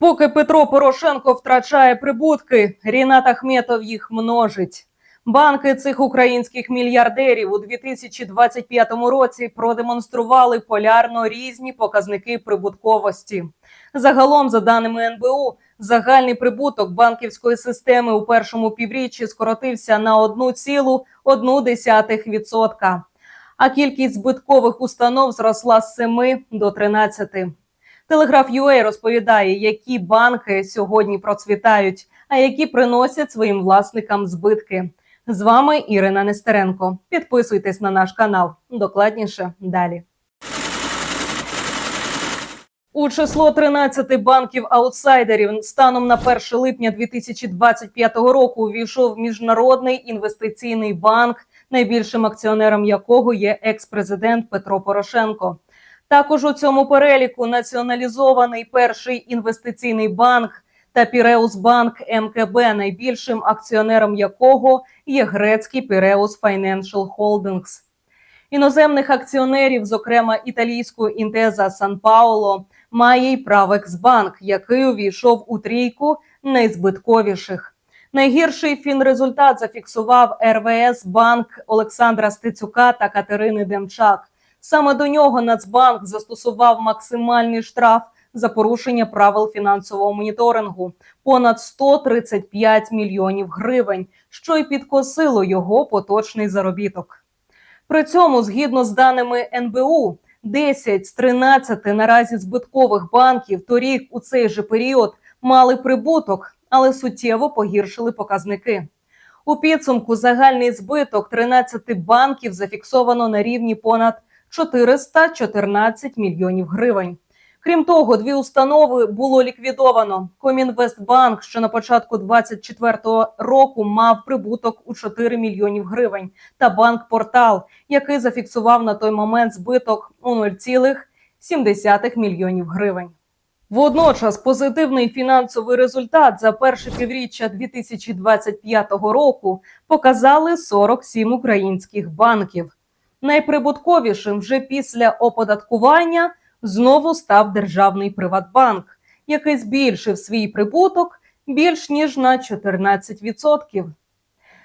Поки Петро Порошенко втрачає прибутки, Рінат Ахметов їх множить. Банки цих українських мільярдерів у 2025 році продемонстрували полярно різні показники прибутковості. Загалом, за даними НБУ, загальний прибуток банківської системи у першому півріччі скоротився на 1,1%, а кількість збиткових установ зросла з 7 до 13. Телеграф UA розповідає, які банки сьогодні процвітають, а які приносять своїм власникам збитки. З вами Ірина Нестеренко. Підписуйтесь на наш канал. Докладніше далі. У число 13 банків аутсайдерів станом на 1 липня 2025 року увійшов міжнародний інвестиційний банк, найбільшим акціонером якого є екс-президент Петро Порошенко. Також у цьому переліку націоналізований перший інвестиційний банк та Піреус Банк МКБ, найбільшим акціонером якого є грецький Піреус Financial Holdings. Іноземних акціонерів, зокрема італійську Інтеза Сан Пауло, має й Правексбанк, який увійшов у трійку найзбитковіших. Найгірший фінрезультат зафіксував РВС Банк Олександра Стецюка та Катерини Демчак. Саме до нього Нацбанк застосував максимальний штраф за порушення правил фінансового моніторингу понад 135 мільйонів гривень, що й підкосило його поточний заробіток. При цьому, згідно з даними НБУ, 10 з 13 наразі збиткових банків торік у цей же період мали прибуток, але суттєво погіршили показники. У підсумку загальний збиток 13 банків зафіксовано на рівні понад 414 мільйонів гривень. Крім того, дві установи було ліквідовано. Комінвестбанк, що на початку 2024 року мав прибуток у 4 мільйонів гривень, та банк Портал, який зафіксував на той момент збиток у 0,7 мільйонів гривень. Водночас позитивний фінансовий результат за перше півріччя 2025 року показали 47 українських банків. Найприбутковішим вже після оподаткування знову став державний Приватбанк, який збільшив свій прибуток більш ніж на 14%.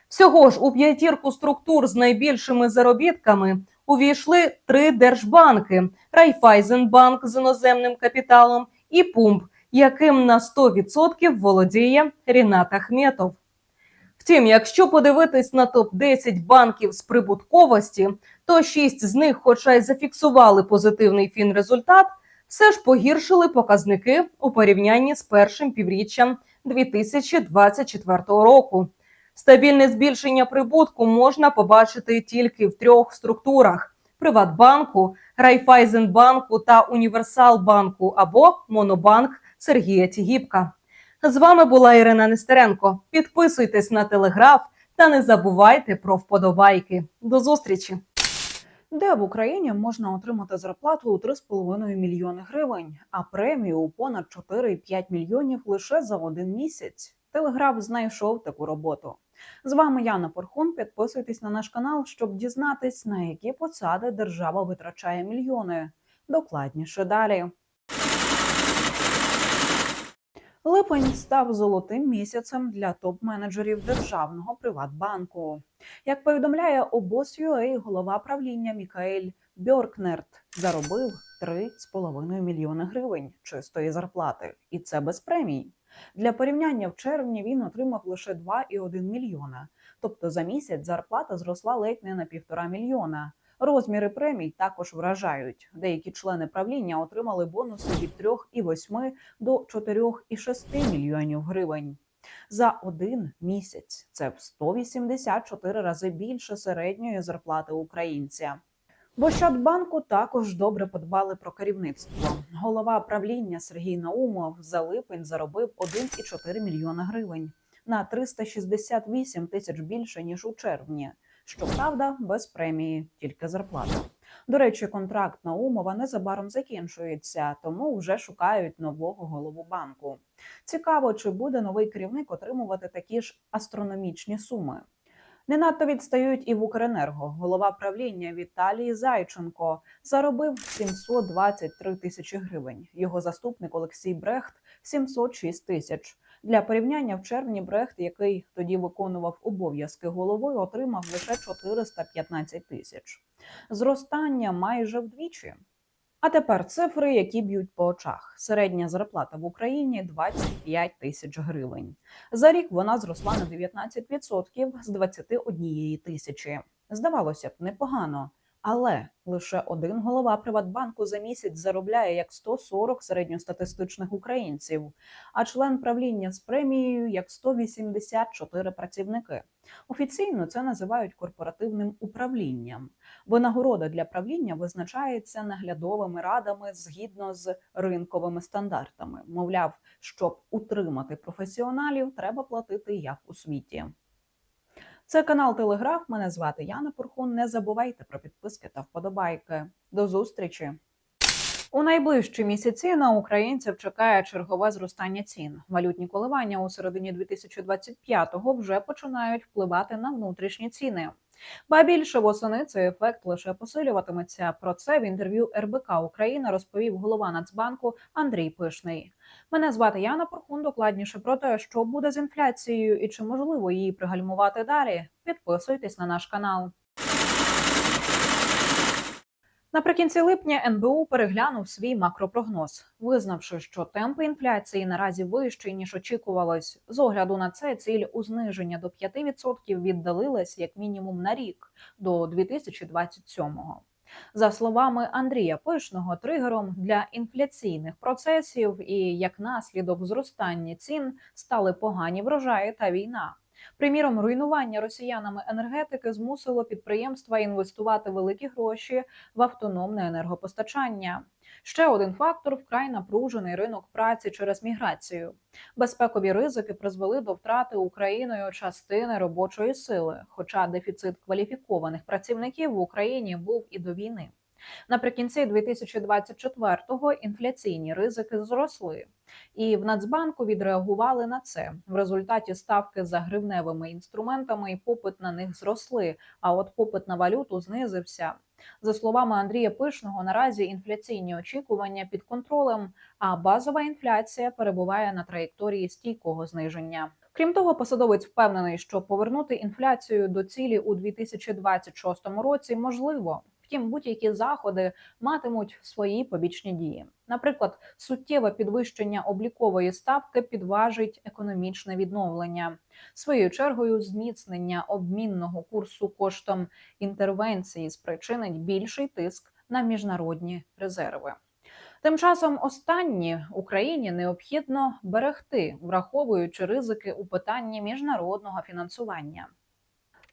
Всього ж у п'ятірку структур з найбільшими заробітками увійшли три держбанки: Райфайзенбанк з іноземним капіталом і Пумп, яким на 100% володіє Рінат Ахметов. Втім, якщо подивитись на топ 10 банків з прибутковості, то 6 з них, хоча й зафіксували позитивний фінрезультат, все ж погіршили показники у порівнянні з першим півріччям 2024 року. Стабільне збільшення прибутку можна побачити тільки в трьох структурах: Приватбанку, Райфайзенбанку та Універсалбанку або Монобанк Сергія Тігіпка. З вами була Ірина Нестеренко. Підписуйтесь на телеграф та не забувайте про вподобайки. До зустрічі! Де в Україні можна отримати зарплату у 3,5 мільйони гривень, а премію у понад 4,5 мільйонів лише за один місяць. Телеграф знайшов таку роботу. З вами Яна Порхун. Підписуйтесь на наш канал, щоб дізнатись, на які посади держава витрачає мільйони. Докладніше далі. Липень став золотим місяцем для топ-менеджерів державного Приватбанку. Як повідомляє обоз.ua, голова правління Мікаель Бьоркнерт заробив 3,5 мільйони гривень чистої зарплати, і це без премій. Для порівняння в червні він отримав лише 2,1 мільйона. Тобто за місяць зарплата зросла ледь не на півтора мільйона. Розміри премій також вражають. Деякі члени правління отримали бонуси від 3,8 до 4,6 мільйонів гривень. За один місяць це в 184 рази більше середньої зарплати українця. В Ощадбанку також добре подбали про керівництво. Голова правління Сергій Наумов за липень заробив 1,4 мільйона гривень на 368 тисяч більше ніж у червні. Щоправда, без премії, тільки зарплата. До речі, контракт Наумова незабаром закінчується, тому вже шукають нового голову банку. Цікаво, чи буде новий керівник отримувати такі ж астрономічні суми. Не надто відстають і в Укренерго. Голова правління Віталій Зайченко заробив 723 тисячі гривень. Його заступник Олексій Брехт 706 тисяч. Для порівняння в червні Брехт, який тоді виконував обов'язки голови, отримав лише 415 тисяч. Зростання майже вдвічі. А тепер цифри, які б'ють по очах. Середня зарплата в Україні 25 тисяч гривень. За рік вона зросла на 19% з 21 тисячі. Здавалося б, непогано. Але лише один голова Приватбанку за місяць заробляє як 140 середньостатистичних українців, а член правління з премією як 184 працівники. Офіційно це називають корпоративним управлінням. Винагорода для правління визначається наглядовими радами згідно з ринковими стандартами. Мовляв, щоб утримати професіоналів, треба платити як у світі. Це канал Телеграф. Мене звати Яна Пурхун. Не забувайте про підписки та вподобайки. До зустрічі! У найближчі місяці на українців чекає чергове зростання цін. Валютні коливання у середині 2025-го вже починають впливати на внутрішні ціни. Ба більше восени цей ефект лише посилюватиметься. Про це в інтерв'ю РБК Україна розповів голова Нацбанку Андрій Пишний. Мене звати Яна Порхун. Докладніше про те, що буде з інфляцією і чи можливо її пригальмувати далі. Підписуйтесь на наш канал. Наприкінці липня НБУ переглянув свій макропрогноз, визнавши, що темпи інфляції наразі вищі ніж очікувалось. З огляду на це ціль у зниження до 5% віддалилась як мінімум на рік до 2027-го. За словами Андрія Пишного, тригером для інфляційних процесів і як наслідок зростання цін стали погані врожаї та війна. Приміром, руйнування росіянами енергетики змусило підприємства інвестувати великі гроші в автономне енергопостачання. Ще один фактор вкрай напружений ринок праці через міграцію. Безпекові ризики призвели до втрати Україною частини робочої сили, хоча дефіцит кваліфікованих працівників в Україні був і до війни. Наприкінці 2024-го інфляційні ризики зросли, і в Нацбанку відреагували на це. В результаті ставки за гривневими інструментами і попит на них зросли. А от попит на валюту знизився. За словами Андрія Пишного, наразі інфляційні очікування під контролем, а базова інфляція перебуває на траєкторії стійкого зниження. Крім того, посадовець впевнений, що повернути інфляцію до цілі у 2026 році можливо. Втім, будь-які заходи матимуть свої побічні дії. Наприклад, суттєве підвищення облікової ставки підважить економічне відновлення. Своєю чергою, зміцнення обмінного курсу коштом інтервенції спричинить більший тиск на міжнародні резерви. Тим часом останні Україні необхідно берегти, враховуючи ризики у питанні міжнародного фінансування.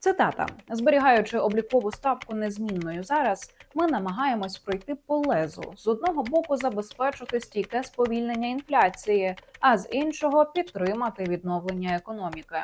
Цитата: зберігаючи облікову ставку незмінною зараз, ми намагаємось пройти по лезу з одного боку забезпечити стійке сповільнення інфляції, а з іншого підтримати відновлення економіки.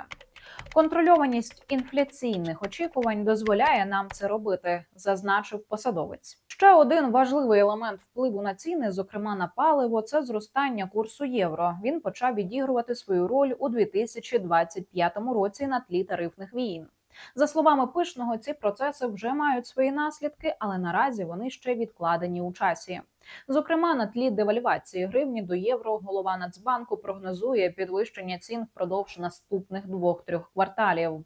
Контрольованість інфляційних очікувань дозволяє нам це робити, зазначив посадовець. Ще один важливий елемент впливу на ціни, зокрема на паливо, це зростання курсу євро. Він почав відігрувати свою роль у 2025 році на тлі тарифних війн. За словами пишного, ці процеси вже мають свої наслідки, але наразі вони ще відкладені у часі. Зокрема, на тлі девальвації гривні до євро голова Нацбанку прогнозує підвищення цін впродовж наступних двох-трьох кварталів.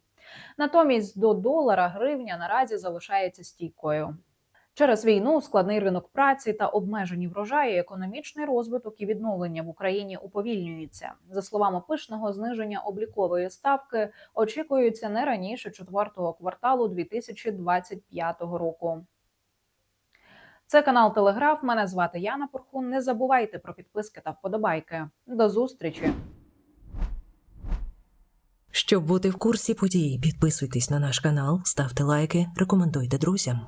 Натомість до долара гривня наразі залишається стійкою. Через війну, складний ринок праці та обмежені врожаї, економічний розвиток і відновлення в Україні уповільнюється. За словами пишного, зниження облікової ставки очікується не раніше четвертого кварталу 2025 року. Це канал Телеграф. Мене звати Яна Порхун. Не забувайте про підписки та вподобайки. До зустрічі! Щоб бути в курсі подій, підписуйтесь на наш канал, ставте лайки, рекомендуйте друзям.